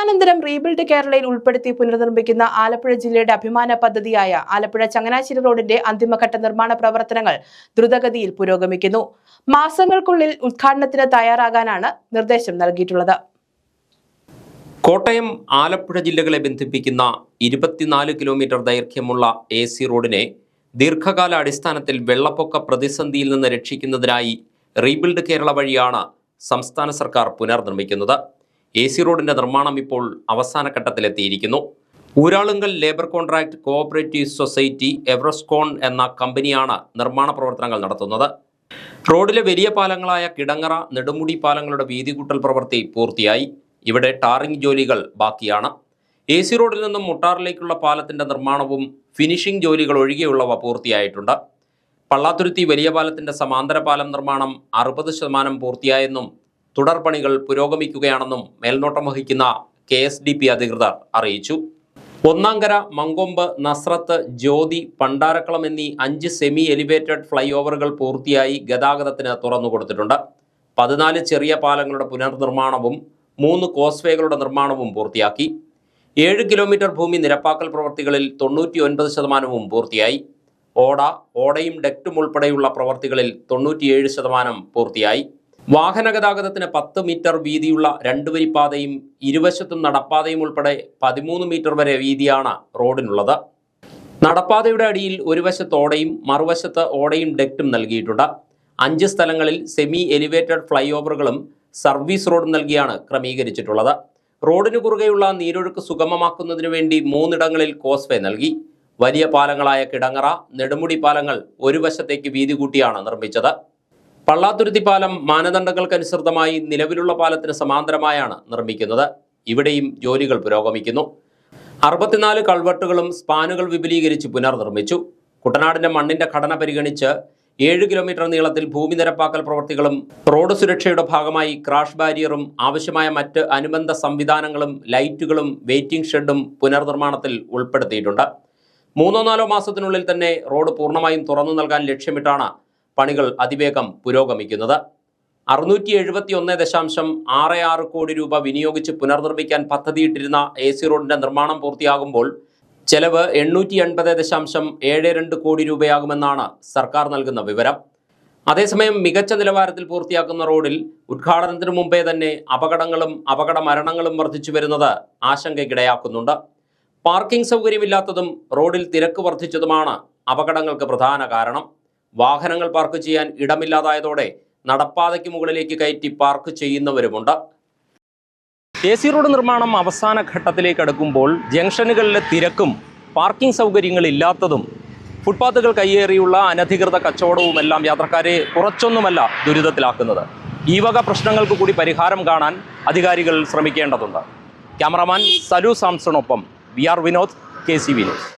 പ്രളയാനന്തരം rebuild കേരളയിൽ ഉൾപ്പെടുത്തി പുനർനിർമ്മിക്കുന്ന ആലപ്പുഴ ജില്ലയുടെ അഭിമാന പദ്ധതിയായ ആലപ്പുഴ ചങ്ങനാശ്ശേരി റോഡിന്റെ അന്തിമഘട്ട നിർമ്മാണ പ്രവർത്തനങ്ങൾ ദ്രുതഗതിയിൽ പുരോഗമിക്കുന്നു. മാസങ്ങൾക്കുള്ളിൽ ഉദ്ഘാടനത്തിന് തയ്യാറാകാനാണ് നിർദ്ദേശം നൽകിയിട്ടുള്ളത്. കോട്ടയം ആലപ്പുഴ ജില്ലകളെ ബന്ധിപ്പിക്കുന്ന ഇരുപത്തിനാല് കിലോമീറ്റർ ദൈർഘ്യമുള്ള എ സി റോഡിനെ ദീർഘകാല അടിസ്ഥാനത്തിൽ വെള്ളപ്പൊക്ക പ്രതിസന്ധിയിൽ നിന്ന് രക്ഷിക്കുന്നതിനായി റീബിൽഡ് കേരള വഴിയാണ് സംസ്ഥാന സർക്കാർ പുനർനിർമ്മിക്കുന്നത്. എ സി റോഡിന്റെ നിർമ്മാണം ഇപ്പോൾ അവസാന ഘട്ടത്തിലെത്തിയിരിക്കുന്നു. Uralungal labour contract cooperative society Everscon എന്ന കമ്പനിയാണ് നിർമ്മാണ പ്രവർത്തനങ്ങൾ നടത്തുന്നത്. റോഡിലെ വലിയ പാലങ്ങളായ കിടങ്ങറ നെടുമുടി പാലങ്ങളുടെ വീതികൂട്ടൽ പ്രവൃത്തി പൂർത്തിയായി. ഇവിടെ ടാറിംഗ് ജോലികൾ ബാക്കിയാണ്. എ സി റോഡിൽ നിന്നും മുട്ടാറിലേക്കുള്ള പാലത്തിന്റെ നിർമ്മാണവും ഫിനിഷിംഗ് ജോലികൾ ഒഴികെയുള്ളവ പൂർത്തിയായിട്ടുണ്ട്. പള്ളാത്തുരുത്തി വലിയ പാലത്തിന്റെ സമാന്തര പാലം നിർമ്മാണം അറുപത് ശതമാനം പൂർത്തിയായെന്നും തുടർപണികൾ പുരോഗമിക്കുകയാണെന്നും മേൽനോട്ടം വഹിക്കുന്ന കെ എസ് ഡി പി അധികൃതർ അറിയിച്ചു. ഒന്നാങ്കര മങ്കൊമ്പ് നസ്രത്ത് ജ്യോതി പണ്ടാരക്കളം എന്നീ അഞ്ച് സെമി എലിവേറ്റഡ് ഫ്ലൈ ഓവറുകൾ പൂർത്തിയായി ഗതാഗതത്തിന് തുറന്നുകൊടുത്തിട്ടുണ്ട് പതിനാല് ചെറിയ പാലങ്ങളുടെ പുനർനിർമ്മാണവും മൂന്ന് കോസ്വേകളുടെ നിർമ്മാണവും പൂർത്തിയാക്കി. ഏഴ് കിലോമീറ്റർ ഭൂമി നിരപ്പാക്കൽ പ്രവർത്തികളിൽ തൊണ്ണൂറ്റി ഒൻപത് ശതമാനവും പൂർത്തിയായി. ഓട ഓടയും ഡെക്റ്റും ഉൾപ്പെടെയുള്ള പ്രവർത്തികളിൽ തൊണ്ണൂറ്റിയേഴ് ശതമാനം പൂർത്തിയായി. വാഹന ഗതാഗതത്തിന് പത്ത് മീറ്റർ വീതിയുള്ള രണ്ടുവരിപ്പാതയും ഇരുവശത്തും നടപ്പാതയും ഉൾപ്പെടെ പതിമൂന്ന് മീറ്റർ വരെ വീതിയാണ് റോഡിനുള്ളത്. നടപ്പാതയുടെ അടിയിൽ ഒരു വശത്ത് ഓടയും മറുവശത്ത് ഓടയും ഡെക്റ്റും നൽകിയിട്ടുണ്ട്. അഞ്ച് സ്ഥലങ്ങളിൽ സെമി എലിവേറ്റഡ് ഫ്ലൈ ഓവറുകളും സർവീസ് റോഡും നൽകിയാണ് ക്രമീകരിച്ചിട്ടുള്ളത്. റോഡിന് കുറുകെയുള്ള നീരൊഴുക്ക് സുഗമമാക്കുന്നതിനു വേണ്ടി മൂന്നിടങ്ങളിൽ കോസ്വേ നൽകി. വലിയ പാലങ്ങളായ കിടങ്ങറ നെടുമുടി പാലങ്ങൾ ഒരു വശത്തേക്ക് വീതി കൂട്ടിയാണ് നിർമ്മിച്ചത്. പള്ളാത്തുരുത്തി പാലം മാനദണ്ഡങ്ങൾക്കനുസൃതമായി നിലവിലുള്ള പാലത്തിന് സമാന്തരമായാണ് നിർമ്മിക്കുന്നത്. ഇവിടെയും ജോലികൾ പുരോഗമിക്കുന്നു. അറുപത്തിനാല് കൾവട്ടുകളും സ്പാനുകൾ വിപുലീകരിച്ച് പുനർനിർമ്മിച്ചു. കുട്ടനാടിന്റെ മണ്ണിന്റെ ഘടന പരിഗണിച്ച് ഏഴ് കിലോമീറ്റർ നീളത്തിൽ ഭൂമി നിരപ്പാക്കൽ പ്രവൃത്തികളും റോഡ് സുരക്ഷയുടെ ഭാഗമായി ക്രാഷ് ബാരിയറും ആവശ്യമായ മറ്റ് അനുബന്ധ സംവിധാനങ്ങളും ലൈറ്റുകളും വെയിറ്റിംഗ് ഷെഡും പുനർനിർമ്മാണത്തിൽ ഉൾപ്പെടുത്തിയിട്ടുണ്ട്. മൂന്നോ നാലോ മാസത്തിനുള്ളിൽ തന്നെ റോഡ് പൂർണമായും തുറന്നു നൽകാൻ ലക്ഷ്യമിട്ടാണ് പണികൾ അതിവേഗം പുരോഗമിക്കുന്നത്. അറുന്നൂറ്റി എഴുപത്തി ഒന്ന് ദശാംശം ആറ് ആറ് കോടി രൂപ വിനിയോഗിച്ച് പുനർനിർമ്മിക്കാൻ പദ്ധതിയിട്ടിരുന്ന എ സി റോഡിന്റെ നിർമ്മാണം പൂർത്തിയാകുമ്പോൾ ചെലവ് എണ്ണൂറ്റി എൺപത് ദശാംശം ഏഴ് രണ്ട് കോടി രൂപയാകുമെന്നാണ് സർക്കാർ നൽകുന്ന വിവരം. അതേസമയം മികച്ച നിലവാരത്തിൽ പൂർത്തിയാക്കുന്ന റോഡിൽ ഉദ്ഘാടനത്തിന് മുമ്പേ തന്നെ അപകടങ്ങളും അപകട മരണങ്ങളും വർദ്ധിച്ചു വരുന്നത് ആശങ്കയ്ക്കിടയാക്കുന്നുണ്ട്. പാർക്കിംഗ് സൗകര്യമില്ലാത്തതും റോഡിൽ തിരക്ക് വർദ്ധിച്ചതുമാണ് അപകടങ്ങൾക്ക് പ്രധാന കാരണം. വാഹനങ്ങൾ പാർക്ക് ചെയ്യാൻ ഇടമില്ലാതായതോടെ നടപ്പാതയ്ക്ക് മുകളിലേക്ക് കയറ്റി പാർക്ക് ചെയ്യുന്നവരുമുണ്ട്. എ സി റോഡ് നിർമ്മാണം അവസാന ഘട്ടത്തിലേക്ക് അടുക്കുമ്പോൾ ജംഗ്ഷനുകളിലെ തിരക്കും പാർക്കിംഗ് സൗകര്യങ്ങളില്ലാത്തതും ഫുട്പാത്തുകൾ കയ്യേറിയുള്ള അനധികൃത കച്ചവടവുമെല്ലാം യാത്രക്കാരെ കുറച്ചൊന്നുമല്ല ദുരിതത്തിലാക്കുന്നത്. ഈ വക പ്രശ്നങ്ങൾക്ക് കൂടി പരിഹാരം കാണാൻ അധികാരികൾ ശ്രമിക്കേണ്ടതുണ്ട്. Cameraman Salu സാംസണൊപ്പം V R Vinod K C V news.